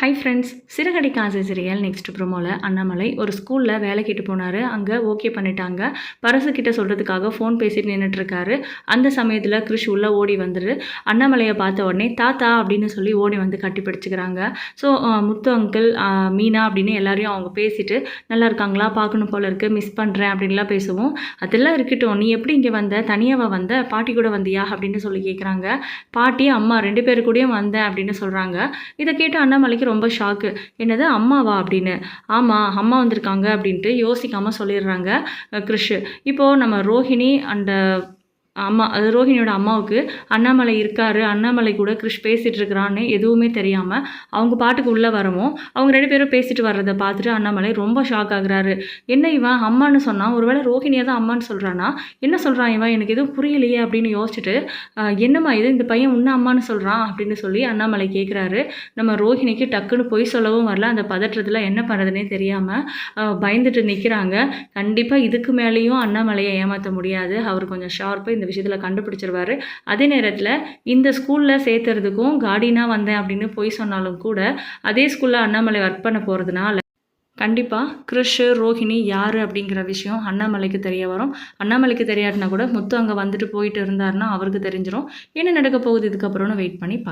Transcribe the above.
Hi friends சிறுகடை காசு சிறியல் next ப்ரோமோவில் Annamalai ஒரு ஸ்கூலில் வேலை கேட்டு போனார். அங்கே ஓகே பண்ணிட்டாங்க. பரசு கிட்ட சொல்கிறதுக்காக ஃபோன் பேசிட்டு நின்றுட்டுருக்காரு அந்த சமயத்தில் கிருஷ் உள்ளே ஓடி வந்துரு. அண்ணாமலையை பார்த்த உடனே தாத்தா அப்படின்னு சொல்லி ஓடி வந்து கட்டி பிடிச்சிக்கிறாங்க. ஸோ முத்து அங்கிள் மீனா அப்படின்னு எல்லாரையும் அவங்க பேசிட்டு நல்லா இருக்காங்களா? பார்க்கணும் போல இருக்கு. மிஸ் பண்ணுறேன் அப்படின்லாம் பேசுவோம். அதெல்லாம் இருக்கட்டும். நீ எப்படி இங்கே வந்த? தனியாக வந்த? பாட்டி கூட வந்தியா? அப்படின்னு சொல்லி கேட்குறாங்க பாட்டி அம்மா ரெண்டு பேர் கூடயும் வந்தேன் அப்படின்னு சொல்கிறாங்க இதை கேட்டு அண்ணாமலைக்கு ரொம்ப ஷாக்கு என்னது அம்மாவா அப்படின்னு. ஆமாம் அம்மா வந்திருக்காங்க அப்படின்ட்டு யோசிக்காமல் சொல்லிடுறாங்க அஹ் கிருஷ். இப்போது நம்ம ரோஹிணி அண்ட் அம்மா அது ரோஹிணியோட அம்மாவுக்கு. அண்ணாமலை இருக்காரு அண்ணாமலை கூட கிருஷ் பேசிகிட்டு இருக்கிறான்னு எதுவுமே தெரியாமல் அவங்க பாட்டுக்கு உள்ளே வரவும் அவங்க ரெண்டு பேரும் பேசிட்டு வர்றதை பார்த்துட்டு அண்ணாமலை ரொம்ப ஷாக் ஆகுறாரு. என்ன இவன் அம்மான்னு சொன்னால் ஒருவேளை ரோஹிணியை தான் அம்மான்னு சொல்கிறானா என்ன சொல்கிறான் இவன்? எனக்கு எதுவும் புரியலையே அப்படின்னு யோசிச்சுட்டு என்னம்மா இது? இந்த பையன் உன்ன அம்மான்னு சொல்கிறான் அப்படின்னு சொல்லி அண்ணாமலை கேட்குறாரு நம்ம ரோஹிணிக்கு டக்குன்னு பொய் சொல்லவும் வரல. அந்த பதற்றத்தில் என்ன பண்ணுறதுனே தெரியாமல் பயந்துட்டு நிற்கிறாங்க கண்டிப்பாக இதுக்கு மேலேயும் அண்ணாமலையை ஏமாற்ற முடியாது. அவர் கொஞ்சம் ஷார்ப்பாக இந்த விஷயத்தில் கண்டுபிடிச்சிருவாரு. அதே நேரத்தில் இந்த ஸ்கூலில் சேர்த்துறதுக்கும் கார்டினாக வந்தேன் அப்படின்னு பொய் சொன்னாலும் கூட அதே ஸ்கூலில் அண்ணாமலை ஒர்க் பண்ண போகிறதுனால கண்டிப்பாக கிருஷ் ரோஹிணி யார் அப்படிங்கிற விஷயம் அண்ணாமலைக்கு தெரிய வரும். அண்ணாமலைக்கு தெரியாட்டினா கூட முத்து அங்கே வந்துட்டு போயிட்டு இருந்தாருன்னா அவருக்கு தெரிஞ்சிடும் என்ன நடக்க போகுது இதுக்கப்புறம்னு வெயிட் பண்ணி பார்க்க